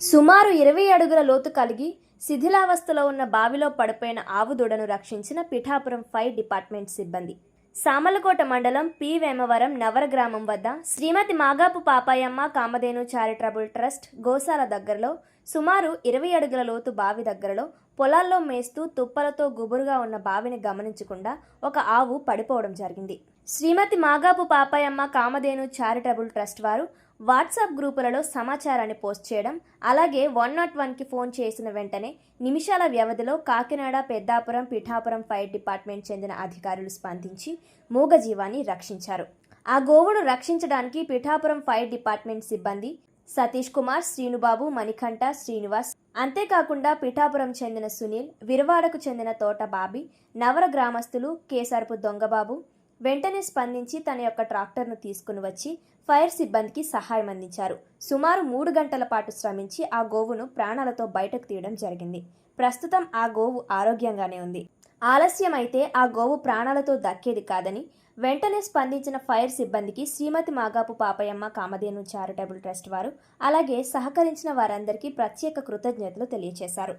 సుమారు ఇరవై అడుగుల లోతు కలిగి శిథిలావస్థలో ఉన్న బావిలో పడిపోయిన ఆవు దూడను రక్షించిన పిఠాపురం ఫైర్ డిపార్ట్మెంట్ సిబ్బంది. సామలకోట మండలం పి. వేమవరం నవర గ్రామం వద్ద శ్రీమతి మాగాపు పాపాయమ్మ కామధేను చారిటబుల్ ట్రస్ట్ గోశాల దగ్గరలో సుమారు ఇరవై అడుగుల లోతు బావి దగ్గరలో పొలాల్లో మేస్తూ తుప్పలతో గుబురుగా ఉన్న బావిని గమనించకుండా ఒక ఆవు పడిపోవడం జరిగింది. శ్రీమతి మాగాపు పాపాయమ్మ కామధేను చారిటబుల్ ట్రస్ట్ వారు వాట్సాప్ గ్రూపులలో సమాచారాన్ని పోస్ట్ చేయడం అలాగే వన్ నాట్ వన్కి ఫోన్ చేసిన వెంటనే నిమిషాల వ్యవధిలో కాకినాడ పెద్దాపురం పిఠాపురం ఫైర్ డిపార్ట్మెంట్ చెందిన అధికారులు స్పందించి మూగజీవాన్ని రక్షించారు. ఆ గోవును రక్షించడానికి పిఠాపురం ఫైర్ డిపార్ట్మెంట్ సిబ్బంది సతీష్ కుమార్ శ్రీనుబాబు మణికంఠ శ్రీనివాస్ అంతేకాకుండా పిఠాపురం చెందిన సునీల్ విరవాడకు చెందిన తోట బాబి నవర గ్రామస్తులు కేసరపు దొంగబాబు వెంటనే స్పందించి తన యొక్క ట్రాక్టర్ను తీసుకుని వచ్చి ఫైర్ సిబ్బందికి సహాయం అందించారు. సుమారు మూడు గంటల పాటు శ్రమించి ఆ గోవును ప్రాణాలతో బయటకు తీయడం జరిగింది. ప్రస్తుతం ఆ గోవు ఆరోగ్యంగానే ఉంది. ఆలస్యమైతే ఆ గోవు ప్రాణాలతో దక్కేది కాదని వెంటనే స్పందించిన ఫైర్ సిబ్బందికి శ్రీమతి మాగాపు పాపయ్యమ్మ కామధేను చారిటబుల్ ట్రస్ట్ వారు అలాగే సహకరించిన వారందరికీ ప్రత్యేక కృతజ్ఞతలు తెలియజేశారు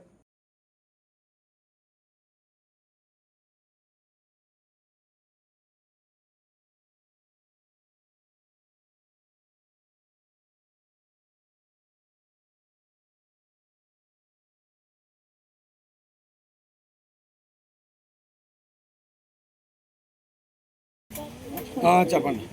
చెప్పండి.